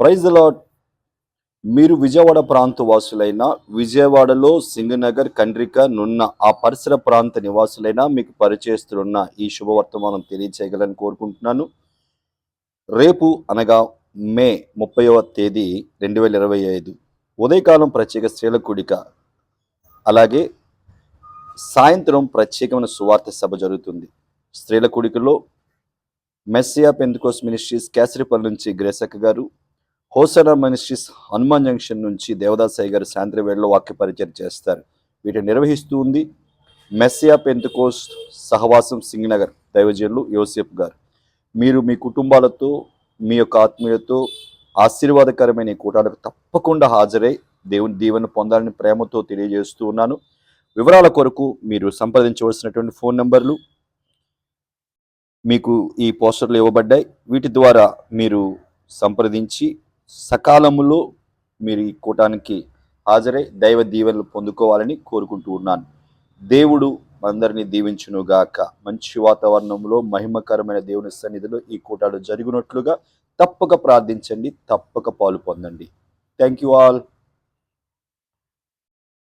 Praise lot మీరు విజయవాడ ప్రాంత వాసులైన విజయవాడలో సింగనగర్ కండ్రిక నున్న ఆ పరిసర ప్రాంత నివాసులైన మీకు పరిచయస్తులున్న ఈ శుభవర్తమానం తెలియచేయగలని కోరుకుంటున్నాను. రేపు అనగా మే ముప్పైవ తేదీ రెండు వేల ఇరవై ఐదు ఉదయకాలం ప్రత్యేక స్త్రీల కూడిక. అలాగే సాయంత్రం ప్రత్యేకమైన సువార్త సభ జరుగుతుంది. స్త్రీల కూడికలో మెస్సియా పెందుకోస్ మినిస్ట్రీస్ కేసరిపల్లి నుంచి గ్రేసక్క గారు హోసనా మినిస్ట్రీస్ హనుమాన్ జంక్షన్ నుంచి దేవదాసాయి గారు శాంతి వేళలో వాక్య పరిచయం చేస్తారు. వీటిని నిర్వహిస్తూ ఉంది మెస్సియా పెంతుకోస్ సహవాసం సింగనగర్ దైవజనులు యోసెఫ్ గారు. మీరు మీ కుటుంబాలతో మీ యొక్క ఆత్మీయతో ఆశీర్వాదకరమైన కూటాలకు తప్పకుండా హాజరై దేవుని దీవెన పొందాలని ప్రేమతో తెలియజేస్తూ ఉన్నాను. వివరాల కొరకు మీరు సంప్రదించవలసినటువంటి ఫోన్ నెంబర్లు మీకు ఈ పోస్టర్లు ఇవ్వబడ్డాయి. వీటి ద్వారా మీరు సంప్రదించి సకాలములో మీరు ఈ కూటానికి హాజరై దైవ దీవెనలు పొందుకోవాలని కోరుకుంటూ ఉన్నాను. దేవుడు అందరినీ దీవించునుగాక. మంచి వాతావరణంలో మహిమకరమైన దేవుని సన్నిధిలో ఈ కూటాలు జరిగినట్లుగా తప్పక ప్రార్థించండి తప్పక పాలు పొందండి. Thank you all